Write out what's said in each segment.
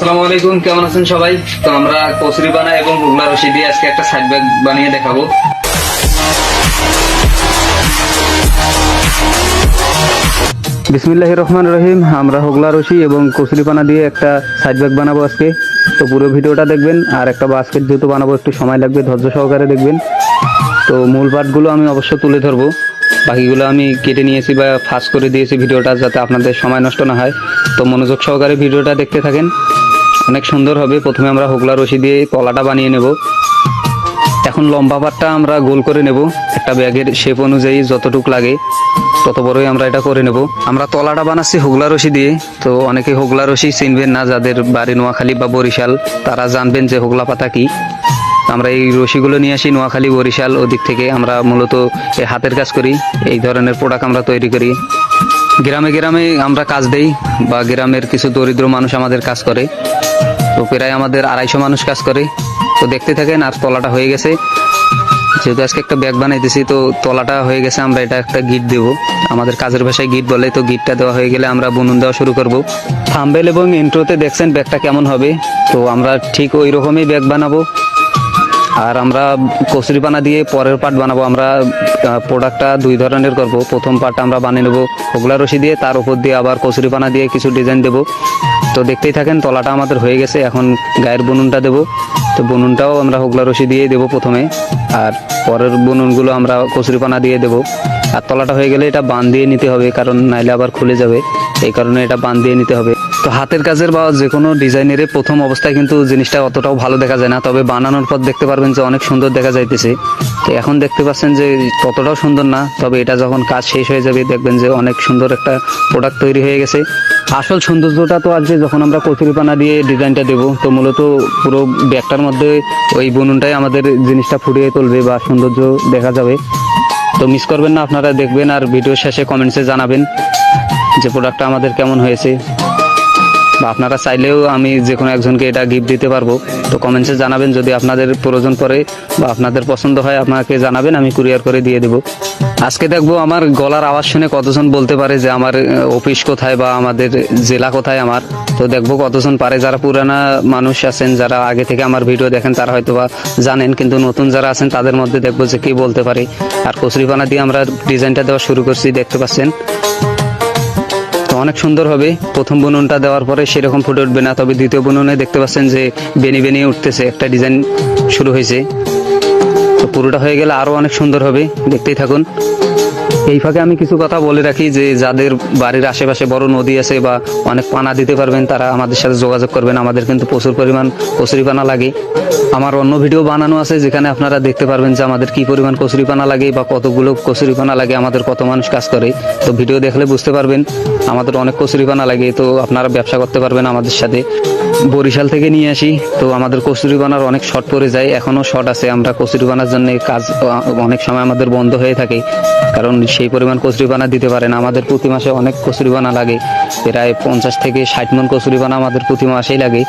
আসসালামু আলাইকুম, কেমন আছেন সবাই? তো আমরা কচুরি বানা এবং হুগলা রশি দিয়ে আজকে একটা সাইড ব্যাগ বানিয়ে দেখাবো। বিসমিল্লাহ রহমান রহিম, আমরা হোগলা রশি এবং কচুরিপানা দিয়ে একটা সাইড ব্যাগ বানাবো আজকে। তো পুরো ভিডিওটা দেখবেন, আর একটা বাস্কেট যেহেতু বানাবো, একটু সময় লাগবে, ধৈর্য সহকারে দেখবেন। তো মূল পার্টগুলো আমি অবশ্য তুলে ধরবো। বাকিগুলো আমি কেটে নিয়েছি বা ফাঁস করে দিয়েছি ভিডিওটা যাতে আপনাদের সময় নষ্ট না হয়। তো মনোযোগ সহকারে ভিডিওটা দেখতে থাকেন। অনেক সুন্দর হবে। প্রথমে আমরা হোগলা রশি দিয়ে কলাটা বানিয়ে নেব। এখন লম্বা পাটটা আমরা গোল করে নেব। একটা ব্যাগের শেপ অনুযায়ী যতটুক লাগে, তত বড়ই আমরা এটা করে নেব। আমরা তলাটা বানাচ্ছি হুগলা রশি দিয়ে। তো অনেকে হুগলা রশি চিনবেন না, যাদের বাড়ি নোয়াখালী বা বরিশাল, তারা জানবেন যে হুগলা পাতা কি। আমরা এই রশিগুলো নিয়ে আসি নোয়াখালী, বরিশাল ওদিক থেকে। আমরা মূলত হাতের কাজ করি, এই ধরনের প্রোডাক্ট আমরা তৈরি করি। গ্রামে গ্রামে আমরা কাজ দেই বা গ্রামের কিছু দরিদ্র মানুষ আমাদের কাজ করে। তো প্রায় আমাদের আড়াইশো মানুষ কাজ করে। তো দেখতে থাকেন, আর তলাটা হয়ে গেছে। যেহেতু আজকে একটা ব্যাগ বানাইতেছি, তো তলাটা হয়ে গেছে, আমরা এটা একটা গিট দেব। আমাদের কাজের ভাষায় গিট বলে, তো গিটটা দেওয়া হয়ে গেলে আমরা বুনুন দেওয়া শুরু করব। থাম্বেল এবং ইন্ট্রোতে দেখছেন ব্যাগটা কেমন হবে। তো আমরা ঠিক ওই রকমই ব্যাগ বানাবো। আর আমরা কচুরিপানা দিয়ে পরের পার্ট বানাবো। আমরা প্রোডাক্টটা দুই ধরনের করব। প্রথম পার্ট আমরা বানিয়ে নেব হোগলা রশি দিয়ে, তার উপর দিয়ে আবার কচুরিপানা দিয়ে কিছু ডিজাইন দেবো। তো দেখতেই থাকেন, তলাটা আমাদের হয়ে গেছে। এখন গায়ের বুনুনটা দেবো। তো বুনুনটাও আমরা হোগলা রশি দিয়ে দেবো প্রথমে। আর পরের বুনুনগুলো আমরা কচুরিপানা দিয়ে দেবো। আর তলাটা হয়ে গেলে এটা বান দিয়ে নিতে হবে, কারণ নাইলে আবার খুলে যাবে। এই কারণে এটা বান দিয়ে নিতে হবে। তো হাতের কাজের বা যে কোনো ডিজাইনের প্রথম অবস্থায় কিন্তু জিনিসটা অতটাও ভালো দেখা যায় না। তবে বানানোর পর দেখতে পারবেন যে অনেক সুন্দর দেখা যাইতেছে। তো এখন দেখতে পাচ্ছেন যে ততটাও সুন্দর না, তবে এটা যখন কাজ শেষ হয়ে যাবে দেখবেন যে অনেক সুন্দর একটা প্রোডাক্ট তৈরি হয়ে গেছে। আসল সৌন্দর্যটা তো আসবে যখন আমরা কচুরিপানা দিয়ে ডিজাইনটা দেবো, তো মূলত পুরো ব্যাগটার মধ্যে ওই বুনুনটাই আমাদের জিনিসটা ফুটিয়ে তুলবে বা সৌন্দর্য দেখা যাবে। তো মিস করবেন না, আপনারা দেখবেন আর ভিডিও শেষে কমেন্টসে জানাবেন যে প্রোডাক্টটা আমাদের কেমন হয়েছে। বা আপনারা চাইলেও আমি যে কোনো একজনকে এটা গিফট দিতে পারব, তো কমেন্টসে জানাবেন। যদি আপনাদের প্রয়োজন পড়ে বা আপনাদের পছন্দ হয়, আপনাকে জানাবেন, আমি কুরিয়ার করে দিয়ে দেবো। আজকে দেখব আমার গলার আওয়াজ শুনে কতজন বলতে পারে যে আমার অফিস কোথায় বা আমাদের জেলা কোথায় আমার। তো দেখব কতজন পারে। যারা পুরানা মানুষ আছেন, যারা আগে থেকে আমার ভিডিও দেখেন, তারা হয়তো বা জানেন। কিন্তু নতুন যারা আছেন, তাদের মধ্যে দেখব যে কি বলতে পারে। আর কচুরিপানা দিয়ে আমরা ডিজাইনটা দেওয়া শুরু করছি, দেখতে পাচ্ছেন। অনেক সুন্দর হবে। প্রথম বুননটা দেওয়ার পরে সেরকম ফুটে উঠবে না, তবে দ্বিতীয় বুননে দেখতে পাচ্ছেন যে বেনি বেনি উঠতেছে, একটা ডিজাইন শুরু হয়েছে। তো পুরোটা হয়ে গেলে আরও অনেক সুন্দর হবে, দেখতেই থাকুন। এই ফাঁকে আমি কিছু কথা বলে রাখি যে যাদের বাড়ির আশেপাশে বড় নদী আছে বা অনেক পানা দিতে পারবেন, তারা আমাদের সাথে যোগাযোগ করবেন। আমাদের কিন্তু প্রচুর পরিমাণ কচুরি পানা লাগে। আমার অন্য ভিডিও বানানো আছে যেখানে আপনারা দেখতে পারবেন যে আমাদের কি পরিমাণ কচুরি পানা লাগে বা কতগুলো কচুরি পানা লাগে, আমাদের কত মানুষ কাজ করে। তো ভিডিও দেখলে বুঝতে পারবেন, আমাদের অনেক কচুরি পানা লাগে, তো আপনারা ব্যবসা করতে পারবেন আমাদের সাথে। বরিশাল থেকে নিয়ে আসি। তো আমাদের কচুরি বানার অনেক শর্ট পড়ে যায়। এখনও শর্ট আছে। আমরা কচুরি বানার জন্য কাজ অনেক সময় আমাদের বন্ধ হয়ে থাকে। কারণ সেই পরিমাণ কচুরি বানা দিতে পারে না। আমাদের প্রতি মাসে অনেক কচুরি বানা লাগে। প্রায় পঞ্চাশ থেকে ষাট মন কচুরি বানা আমাদের প্রতি মাসেই লাগে।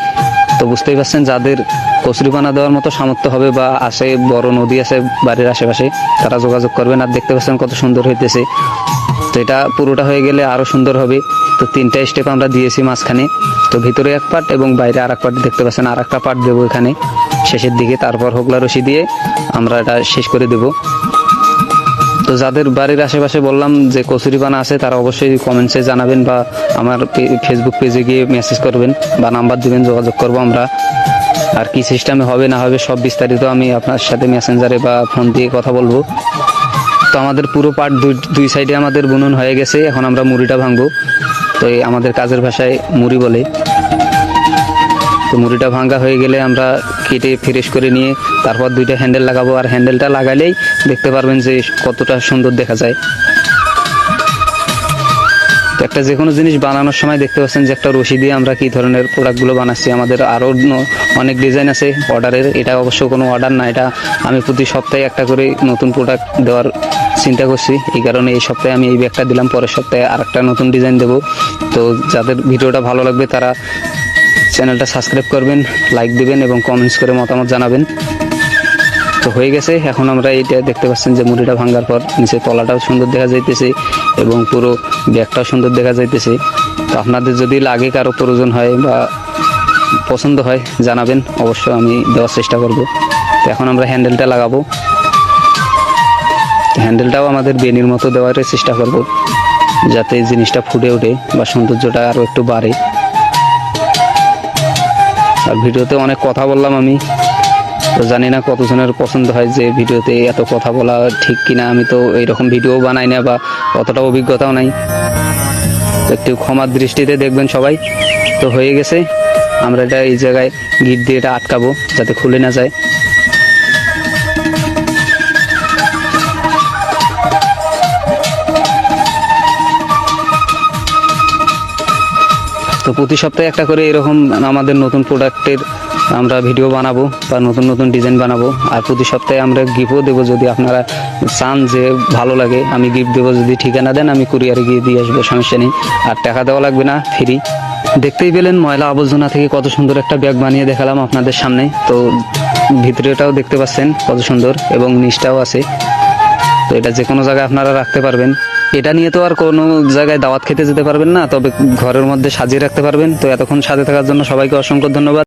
তো বুঝতেই পারছেন, যাদের কচুরি বানা দেওয়ার মতো সামর্থ্য হবে বা আছে বড় নদী আছে বাড়ির আশেপাশে, তারা যোগাযোগ করবেন। আর দেখতে পাচ্ছেন কত সুন্দর হইতেছে। তো এটা পুরোটা হয়ে গেলে আরও সুন্দর হবে। তো তিনটা স্টেপ আমরা দিয়েছি মাঝখানে। তো ভিতরে এক পার্ট এবং বাইরে আর পার্ট দেখতে পাচ্ছেন আর একটা পার্ট দেবো এখানে। শেষের দিকে তারপর হোগলা রশি দিয়ে আমরা এটা শেষ করে দেবো। তো যাদের বাড়ির আশেপাশে বললাম যে কচুরিপানা আছে, তারা অবশ্যই কমেন্টসে জানাবেন বা আমার ফেসবুক পেজে গিয়ে মেসেজ করবেন বা নাম্বার দিবেন, যোগাযোগ করব আমরা। আর কি সিস্টেমে হবে না হবে সব বিস্তারিত আমি আপনার সাথে মেসেঞ্জারে বা ফোন দিয়ে কথা বলব। তো আমাদের পুরো পাট দুই দুই সাইডে আমাদের বুনন হয়ে গেছে, এখন আমরা মুড়িটা ভাঙবো। তো এই আমাদের কাজের ভাষায় মুড়ি বলে। তো মুড়িটা ভাঙ্গা হয়ে গেলে আমরা কেটে ফ্রেশ করে নিয়ে তারপর দুইটা হ্যান্ডেল লাগাবো। আর হ্যান্ডেলটা লাগালেই দেখতে পারবেন যে কতটা সুন্দর দেখা যায়। তো একটা যে কোনো জিনিস বানানোর সময় দেখতে পাচ্ছেন যে একটা রশি দিয়ে আমরা কি ধরনের প্রোডাক্টগুলো বানাচ্ছি। আমাদের আরও অনেক ডিজাইন আছে অর্ডারের এটা অবশ্য কোনো অর্ডার না, এটা আমি প্রতি সপ্তাহে একটা করে নতুন প্রোডাক্ট দেওয়ার চিন্তা করছি। এই কারণে এই সপ্তাহে আমি এই ব্যাগটা দিলাম, পরের সপ্তাহে আর একটা নতুন ডিজাইন দেবো। তো যাদের ভিডিওটা ভালো লাগবে তারা চ্যানেলটা সাবস্ক্রাইব করবেন লাইক দিবেন এবং কমেন্টস করে মতামত জানাবেন। তো হয়ে গেছে। এখন আমরা এটা দেখতে পাচ্ছেন যে মুড়িটা ভাঙার পর নিচে তলাটাও সুন্দর দেখা যাইতেছে এবং পুরো ব্যাগটাও সুন্দর দেখা যাইতেছে। তো আপনাদের যদি লাগে, কারও প্রয়োজন হয় বা পছন্দ হয়, জানাবেন। অবশ্য আমি দেওয়ার চেষ্টা করব। তো এখন আমরা হ্যান্ডেলটা লাগাবো। হ্যান্ডেলটাও আমাদের বেনির মতো দেওয়ার চেষ্টা করব, যাতে জিনিসটা ফুটে ওঠে বা সৌন্দর্যটা আরও একটু বাড়ে। আর ভিডিওতে অনেক কথা বললাম আমি। তো জানি না কতজনের পছন্দ হয় যে ভিডিওতে এত কথা বলা ঠিক কিনা। আমি তো এইরকম ভিডিও বানাই না বা অতটা অভিজ্ঞতাও নাই। একটু ক্ষমার দৃষ্টিতে দেখবেন সবাই। তো হয়ে গেছে। আমরা এটা এই জায়গায় গিট দিয়ে এটা আটকাবো যাতে খুলে না যায়। তো প্রতি সপ্তাহে একটা করে এরকম আমাদের নতুন প্রোডাক্টের আমরা ভিডিও বানাবো বা নতুন নতুন ডিজাইন বানাবো। আর প্রতি সপ্তাহে আমরা গিফটও দেবো যদি আপনারা চান যে ভালো লাগে, আমি গিফট দেবো। যদি ঠিকানা দেন, আমি কুরিয়ারে গিয়ে দিয়ে আসব, সমস্যা নেই। আর টাকা দেওয়া লাগবে না ফ্রি দেখতেই পেলেন ময়লা আবর্জনা থেকে কত সুন্দর একটা ব্যাগ বানিয়ে দেখালাম আপনাদের সামনে। তো ভিতরেটাও দেখতে পাচ্ছেন কত সুন্দর এবং নিচটাও আছে। তো এটা যে কোনো জায়গায় আপনারা রাখতে পারবেন। এটা নিয়ে তো আর কোনো জায়গায় দাওয়াত খেতে যেতে পারবেন না, তবে ঘরের মধ্যে সাজিয়ে রাখতে পারবেন। তো এতক্ষণ সাথে থাকার জন্য সবাইকে অসংখ্য ধন্যবাদ।